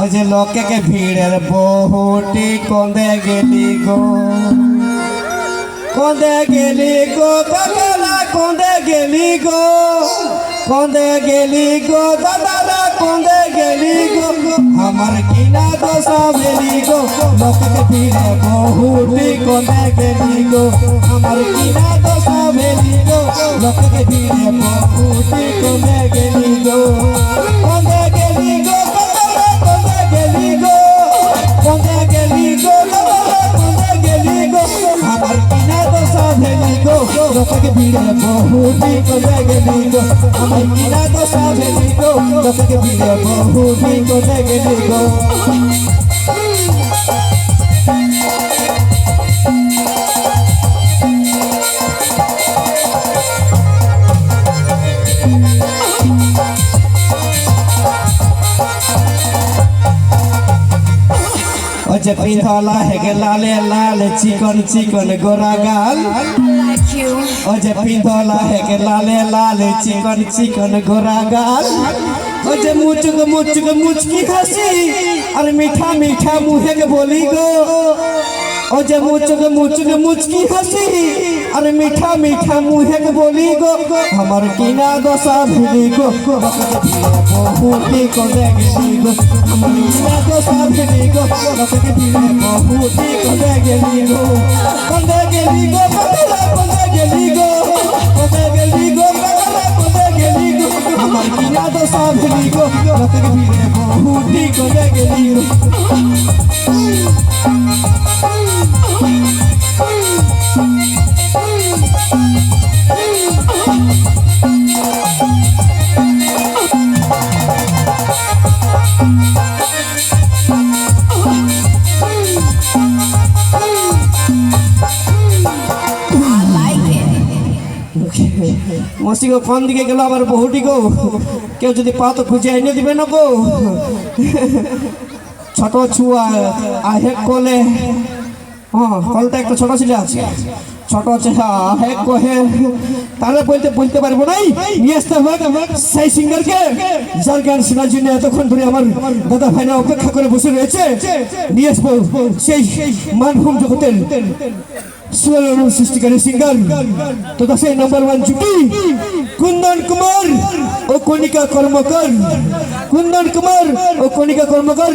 ওই যে লোকে ভিড়ের বহুটি কন্দে গেলি গো। কন্দে গেলি গো কাকারা কন্দে গেলি গো। কন্দে গেলি গো, দাদারা কন্দে গেলি গো। আমার কিনা দশা বেলি গো। লোকে ভিড়ে বহুটি কন্দে গেলি গো। আমার কিনা দশা বেলি গো। লোকে ভিড়ে বহুটি কন্দে গেলি গো। কন্দে গো লোকে ভিড়ে বহুটি কন্দে গেলি গো আমার কিনা দশা ভেলি গো লোকে ভিড়ে বহুটি কন্দে গেলি গো যে পিন্ধলা হেগে লালে লাল, চিকন চিকন গোরা গাল. ও যে পিন্ধলা হেগে লালে লাল, চিকন চিকন গোরা গাল ও যে মুচুক মুচুক মুচকি হাসি, আর মিঠা মিঠা মুহে বলি গো ও যে মুচুক মুচুক মুচকি হাসি আর মিঠা মিঠা মুহে কে বলি গো আমার কিনা দশা ভিলি গো বহুটি করে গেলি গো আমার কিনা দশা ভিলি গো লোকে ভিড়ে বহুটি করে গেলি গো কোনে গেলি গো কাকারা কোনে গেলি গো কোনে গেলি গো কাকারা কোনে গেলি গো আমার কিনা দশা ভিলি গো লোকে ভিড়ে বহুটি করে গেলি গো মসি গো কোন দিকে গেল আবার বহুটি গো? কেউ যদি পা তো খুঁজে এনে দিবে না গো? ছোট ছুয়া আহে কোলে। হ্যাঁ কলটা একটু ছোট ছিল আছে ছোট আছে আহে কোহে। তাহলে বলতে বলতে পারব নাই? নিয়ে আসতে হবে সেই সিঙ্গারকে। যার গান শোনার জন্য এতক্ষণ ধরে আমার দাদা ভাইরা অপেক্ষা করে বসে রয়েছে। নিয়ে আসব সেই মানভূম জগতের সৃষ্টিকারী সিঙ্গার। তথা সেই নাম্বার ওয়ান জুটি, কুন্দন কুমার ও কণিকা কর্মকার। কুন্দন কুমার ও কণিকা কর্মকার।